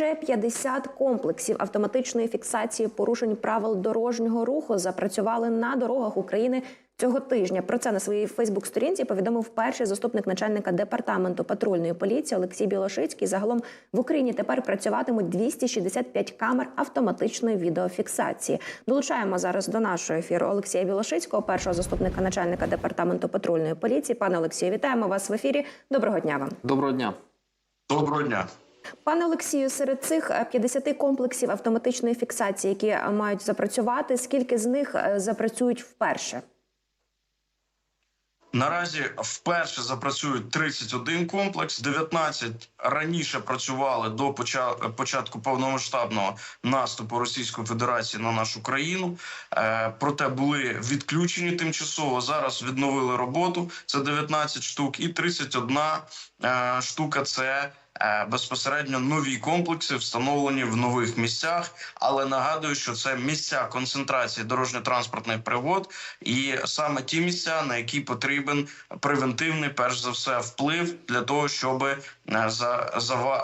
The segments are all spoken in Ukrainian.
ще 50 комплексів автоматичної фіксації порушень правил дорожнього руху запрацювали на дорогах України цього тижня. Про це на своїй Фейсбук-сторінці повідомив перший заступник начальника департаменту патрульної поліції Олексій Білошицький. Загалом в Україні тепер працюватимуть 265 камер автоматичної відеофіксації. Долучаємо зараз до нашого ефіру Олексія Білошицького, першого заступника начальника департаменту патрульної поліції. Пане Олексію, вітаємо вас в ефірі. Доброго дня вам. Доброго дня. Доброго дня. Пане Олексію, серед цих е, 50 комплексів автоматичної фіксації, які е, мають запрацювати, скільки з них е, запрацюють вперше? Наразі вперше запрацюють 31 комплекс. 19 раніше працювали до поча- початку повномасштабного наступу Російської Федерації на нашу країну. Е, Проте були відключені тимчасово. Зараз відновили роботу. Це 19 штук, і 31 е, штука це. Е, Безпосередньо нові комплекси встановлені в нових місцях, але нагадую, що це місця концентрації дорожньо-транспортних пригод, і саме ті місця, на які потрібен превентивний, перш за все, вплив для того, щоб е, за,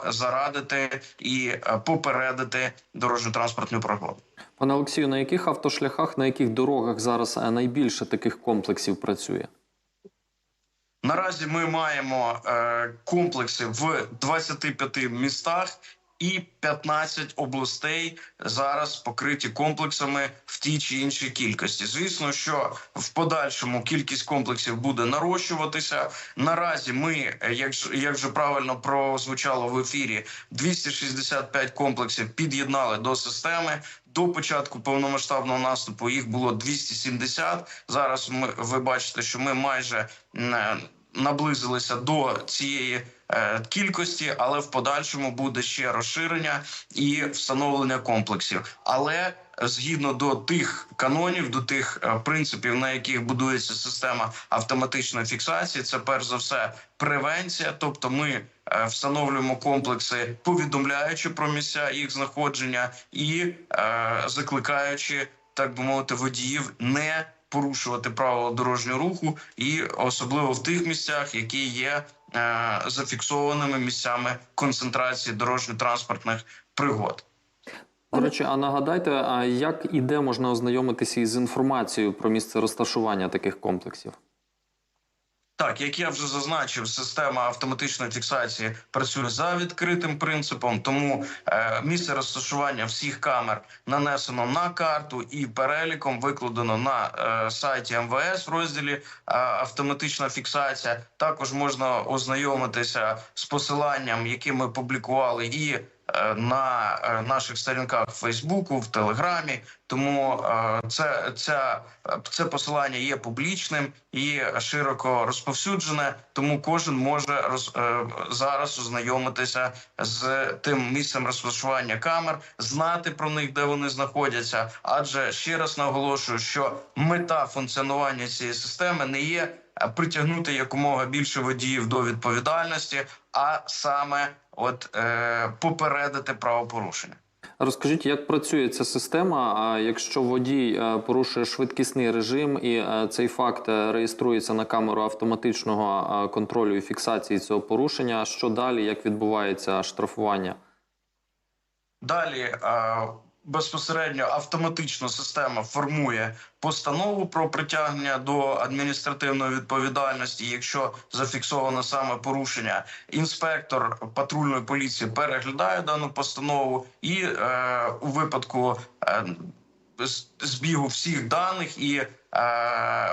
зарадити і е, попередити дорожньо-транспортну пригоду. Пане Олексію, на яких автошляхах, на яких дорогах зараз найбільше таких комплексів працює? Наразі ми маємо е, комплекси в 25 містах. І 15 областей зараз покриті комплексами в тій чи іншій кількості. Звісно, що в подальшому кількість комплексів буде нарощуватися. Наразі ми, як, як вже правильно прозвучало в ефірі, 265 комплексів під'єднали до системи. До початку повномасштабного наступу їх було 270. Зараз ми ви бачите, що ми майже наблизилися до цієї е, кількості, але в подальшому буде ще розширення і встановлення комплексів. Але е, згідно до тих канонів, до тих е, принципів, на яких будується система автоматичної фіксації, це перш за все превенція, тобто ми встановлюємо комплекси, повідомляючи про місця їх знаходження і е, закликаючи, так би мовити, водіїв не порушувати правила дорожнього руху, і особливо в тих місцях, які є е, зафіксованими місцями концентрації дорожньо-транспортних пригод. До речі, а нагадайте, а як і де можна ознайомитися із інформацією про місце розташування таких комплексів? Так, як я вже зазначив, система автоматичної фіксації працює за відкритим принципом, тому е, місце розташування всіх камер нанесено на карту і переліком викладено на е, сайті МВС в розділі е, автоматична фіксація. Також можна ознайомитися з посиланням, які ми публікували і на е, наших сторінках в Фейсбуку, в Телеграмі. Тому е, це, ця, це посилання є публічним і широко розповсюджене. Тому кожен може роз, е, зараз ознайомитися з тим місцем розташування камер, знати про них, де вони знаходяться. Адже ще раз наголошую, що мета функціонування цієї системи не є е, притягнути якомога більше водіїв до відповідальності, а саме от е, попередити правопорушення. Розкажіть, як працює ця система? А якщо водій е, порушує швидкісний режим і е, цей факт е, реєструється на камеру автоматичного контролю і фіксації цього порушення, що далі, як відбувається штрафування? Далі безпосередньо автоматично система формує постанову про притягнення до адміністративної відповідальності, якщо зафіксовано саме порушення. Інспектор патрульної поліції переглядає дану постанову, і е, у випадку е, збігу всіх даних і е,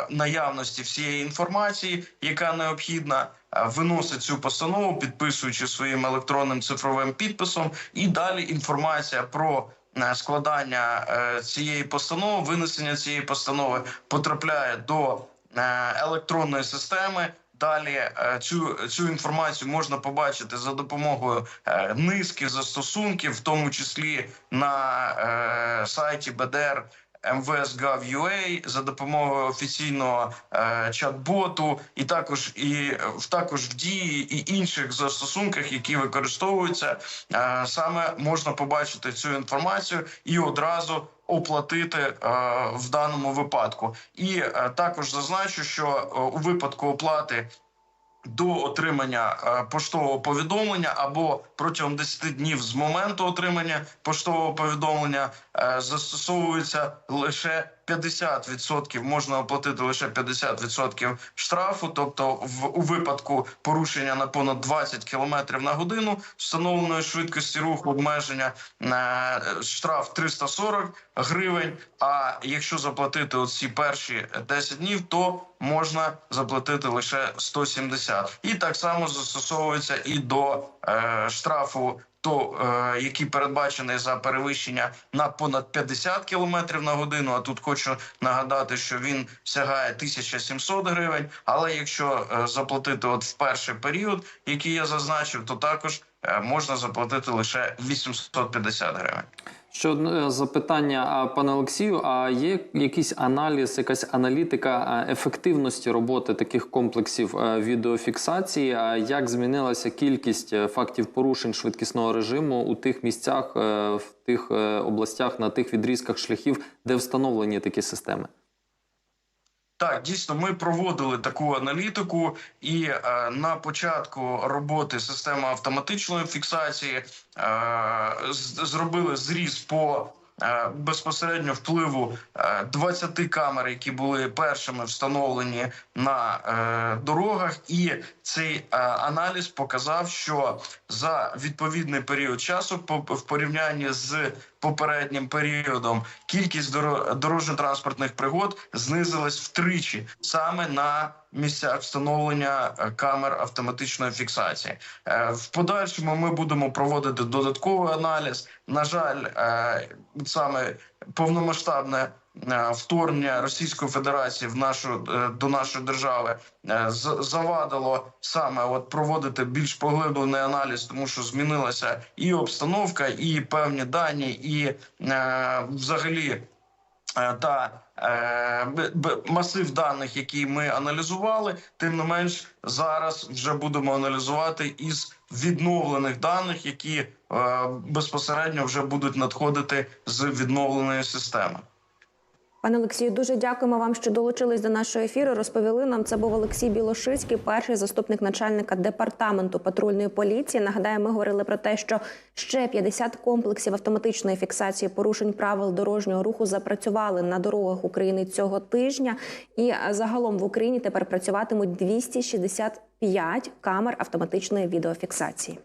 наявності всієї інформації, яка необхідна, е, виносить цю постанову, підписуючи своїм електронним цифровим підписом, і далі інформація про складання е, цієї постанови, винесення цієї постанови потрапляє до е, електронної системи. Далі е, цю цю інформацію можна побачити за допомогою е, низки застосунків, в тому числі на е, сайті БДР MVS.gov.ua за допомогою офіційного е, чат-боту, і також і в також в дії і інших застосунках, які використовуються, е, саме можна побачити цю інформацію і одразу оплатити е, в даному випадку. І е, також зазначу, що е, у випадку оплати до отримання е, поштового повідомлення або протягом 10 днів з моменту отримання поштового повідомлення е, застосовується лише 50%, можна оплатити лише 50% штрафу. Тобто, в у випадку порушення на понад 20 км на годину встановленої швидкості руху обмеження е, штраф 340 гривень. А якщо заплатити оці перші 10 днів, то можна заплатити лише 170. І так само застосовується і до е, штрафу. То е, який передбачений за перевищення на понад 50 км на годину. А тут хочу нагадати, що він сягає 1700 гривень. Але якщо е, заплатити от в перший період, який я зазначив, то також е, можна заплатити лише 850 гривень. Ще одне запитання, пане Олексію. А є якийсь аналіз, якась аналітика ефективності роботи таких комплексів відеофіксації? А як змінилася кількість е, фактів порушень швидкісного режиму у тих місцях, е, в тих е, областях, на тих відрізках шляхів, де встановлені такі системи? Так, дійсно, ми проводили таку аналітику, і е, на початку роботи системи автоматичної фіксації е, зробили зріз по безпосередньо впливу е, 20 камер, які були першими встановлені на е, дорогах, і цей е, аналіз показав, що за відповідний період часу, в порівнянні з попереднім періодом, кількість доро- дорожньо-транспортних пригод знизилась втричі саме на місцях встановлення е, камер автоматичної фіксації. Е, В подальшому ми будемо проводити додатковий аналіз. На жаль, е, саме повномасштабне вторгнення Російської Федерації в нашу до нашої держави завадило саме от проводити більш поглиблений аналіз, тому що змінилася і обстановка, і певні дані, і взагалі. Е, Та е, масив даних, які ми аналізували, тим не менш зараз вже будемо аналізувати із відновлених даних, які е, безпосередньо вже будуть надходити з відновленої системи. Пане Олексію, дуже дякуємо вам, що долучились до нашого ефіру. Розповіли нам. Це був Олексій Білошицький, перший заступник начальника департаменту патрульної поліції. Нагадаю, ми говорили про те, що ще 50 комплексів автоматичної фіксації порушень правил дорожнього руху запрацювали на дорогах України цього тижня. І е, загалом в Україні тепер працюватимуть 265 камер автоматичної відеофіксації.